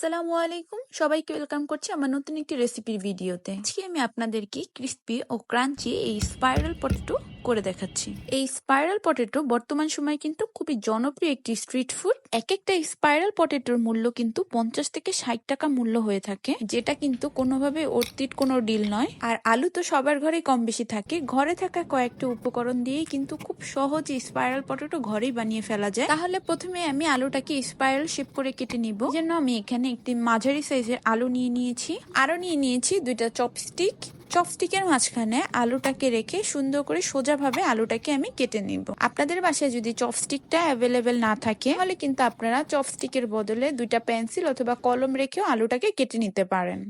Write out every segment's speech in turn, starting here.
আসসালামু আলাইকুম। সবাইকে ওয়েলকাম করছি আমার নতুন একটি রেসিপির ভিডিওতে। আজকে আমি আপনাদেরকে ক্রিস্পি ও ক্রাঞ্চি এই স্পাইরাল পটেটো করে দেখাচ্ছি। এই স্পাইরাল পটেটো বর্তমান সময়ে কিন্তু খুবই জনপ্রিয় একটি স্ট্রিট ফুড এক একটা স্পাইরাল পটেটোর মূল্য কিন্তু পঞ্চাশ থেকে ষাট টাকা মূল্য হয়ে থাকে। যেটা কিন্তু কোনোভাবে অর্থিত কোনো ডিল নয়। আর আলু তো সবার ঘরে কম বেশি থাকে। ঘরে থাকা কয়েকটা উপকরণ দিয়েই কিন্তু খুব সহজে স্পাইরাল পটেটো ঘরেই বানিয়ে ফেলা যায়। তাহলে প্রথমে আমি আলুটাকে স্পাইরাল শেপ করে কেটে নিব। জন্য আমি এখানে একটি মাঝারি সাইজের আলু নিয়ে নিয়েছি। আরও নিয়ে নিয়েছি দুইটা চপস্টিক চপস্টিকের মাঝখানে আলুটাকে রেখে সুন্দর করে সোজাভাবে আলুটাকে আমি কেটে নিব। আপনাদের বাসায় যদি চপস্টিকটা অ্যাভেলেবেল না থাকে, তাহলে কিন্তু আপনারা চপস্টিকের বদলে দুইটা পেন্সিল অথবা কলম রেখেও আলুটাকে কেটে নিতে পারেন।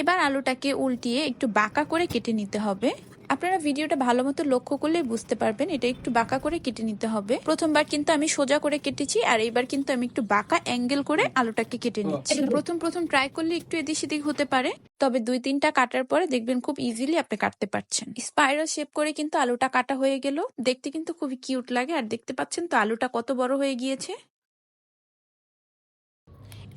এবার আলুটাকে উল্টিয়ে একটু বাঁকা করে কেটে নিতে হবে। আপনারা ভিডিওটা ভালো মতো লক্ষ্য করলে বুঝতে পারবেন এটা একটু বাঁকা করে কেটে নিতে হবে। প্রথমবার কিন্তু আমি সোজা করে কেটেছি আর এইবার কিন্তু আমি একটু বাঁকা অ্যাঙ্গেল করে আলুটাকে কেটে নিচ্ছি। প্রথম প্রথম ট্রাই করলে একটু এদিক সেদিক হতে পারে তবে দুই তিনটা কাটার পরে দেখবেন খুব ইজিলি আপনি কাটতে পারছেন। স্পাইরাল শেপ করে কিন্তু আলুটা কাটা হয়ে গেল। দেখতে কিন্তু খুবই কিউট লাগে আর দেখতে পাচ্ছেন তো আলুটা কত বড় হয়ে গিয়েছে।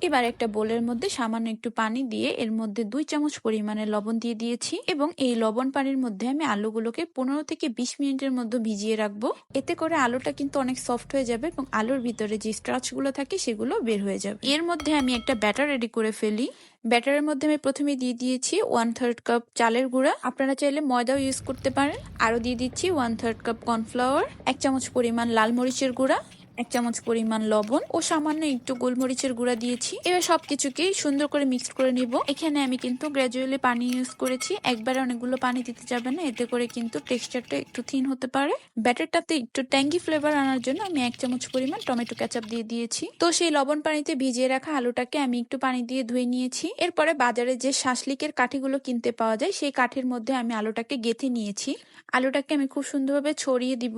এবার একটা বোলের মধ্যে সামান্য একটু পানি দিয়ে এর মধ্যে দুই চামচ পরিমাণে লবণ দিয়ে দিয়েছি এবং এই লবণ পানির মধ্যে আমি আলুগুলোকে পনেরো থেকে বিশ মিনিটের মধ্যে ভিজিয়ে রাখব। এতে করে আলুটা কিন্তু অনেক সফট হয়ে যাবে এবং আলুর ভিতরে যে স্টার্চগুলো থাকে সেগুলো বের হয়ে যাবে। এর মধ্যে আমি একটা ব্যাটার রেডি করে ফেলি। ব্যাটারের মধ্যে আমি প্রথমে দিয়ে দিয়েছি ওয়ান থার্ড কাপ চালের গুঁড়া। আপনারা চাইলে ময়দাও ইউজ করতে পারেন। আরও দিয়ে দিচ্ছি ওয়ান থার্ড কাপ কর্নফ্লাওয়ার, এক চামচ পরিমাণ লাল মরিচের গুঁড়া এক চামচ পরিমাণ লবণ ও সামান্য একটু গোলমরিচের গুঁড়া দিয়েছি। এবার সবকিছুকে সুন্দর করে মিক্স করে নিব। এখানে আমি কিন্তু গ্রাজুয়ালি পানি ইউজ করেছি। একবারে অনেকগুলো পানি দিতে যাবে না, এতে করে কিন্তু টেক্সচারটা একটু থিন হতে পারে। ব্যাটারটাতে একটু ট্যাঙ্গি ফ্লেভার আনার জন্য আমি এক চামচ পরিমাণ টমেটো ক্যাচাপ দিয়ে দিয়েছি। তো সেই লবণ পানিতে ভিজিয়ে রাখা আলুটাকে আমি একটু পানি দিয়ে ধুয়ে নিয়েছি। এরপরে বাজারে যে শাসলিকের কাঠিগুলো কিনতে পাওয়া যায়, সেই কাঠির মধ্যে আমি আলুটাকে গেঁথে নিয়েছি। আলুটাকে আমি খুব সুন্দরভাবে ছড়িয়ে দিব।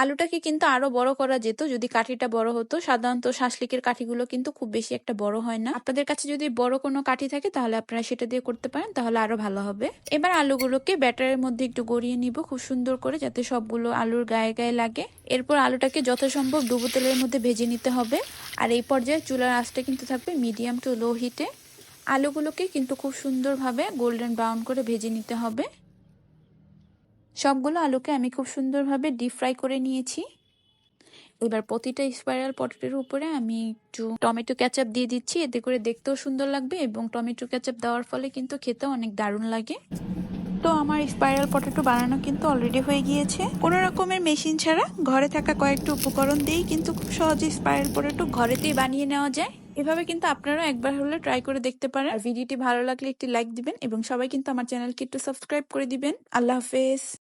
আলুটাকে কিন্তু আরও বড় করা যেত, যদি কাঠিটা বড় হতো, সাধারণত শাসলিকের কাঠিগুলো কিন্তু খুব বেশি একটা বড় হয় না। আপনাদের কাছে যদি বড় কোনো কাঠি থাকে, তাহলে আপনারা সেটা দিয়ে করতে পারেন, তাহলে আরও ভালো হবে। এবার আলুগুলোকে ব্যাটারের মধ্যে একটু গড়িয়ে নিব খুব সুন্দর করে, যাতে সবগুলো আলুর গায়ে গায়ে লাগে। এরপর আলুটাকে যথাসম্ভব ডুবো তেলের মধ্যে ভেজে নিতে হবে। আর এই পর্যায়ে চুলার আঁচটা কিন্তু থাকবে মিডিয়াম টু লো হিটে। আলুগুলোকে কিন্তু খুব সুন্দরভাবে গোল্ডেন ব্রাউন করে ভেজে নিতে হবে। সবগুলো আলুকে আমি খুব সুন্দরভাবে ডিপ ফ্রাই করে নিয়েছি। এবার প্রতিটা স্পাইরাল পটেটোর উপরে আমি একটু টমেটো ক্যাচাপ দিয়ে দিচ্ছি। এতে করে দেখতেও সুন্দর লাগবে এবং টমেটো ক্যাচাপ দেওয়ার ফলে কিন্তু খেতে অনেক দারুণ লাগে। তো আমার স্পাইরাল পটেটো বানানো কিন্তু অলরেডি হয়ে গিয়েছে। কোনো রকমের মেশিন ছাড়া ঘরে থাকা কয়েকটা উপকরণ দিয়েই কিন্তু খুব সহজে স্পাইরাল পটেটো ঘরেতেই বানিয়ে নেওয়া যায়। এভাবে কিন্তু আপনারা একবার হলে ট্রাই করে দেখতে পারেন। ভিডিওটি ভালো লাগলে একটি লাইক দিবেন এবং সবাই কিন্তু আমার চ্যানেলকে একটু সাবস্ক্রাইব করে দিবেন। আল্লাহ হাফেজ।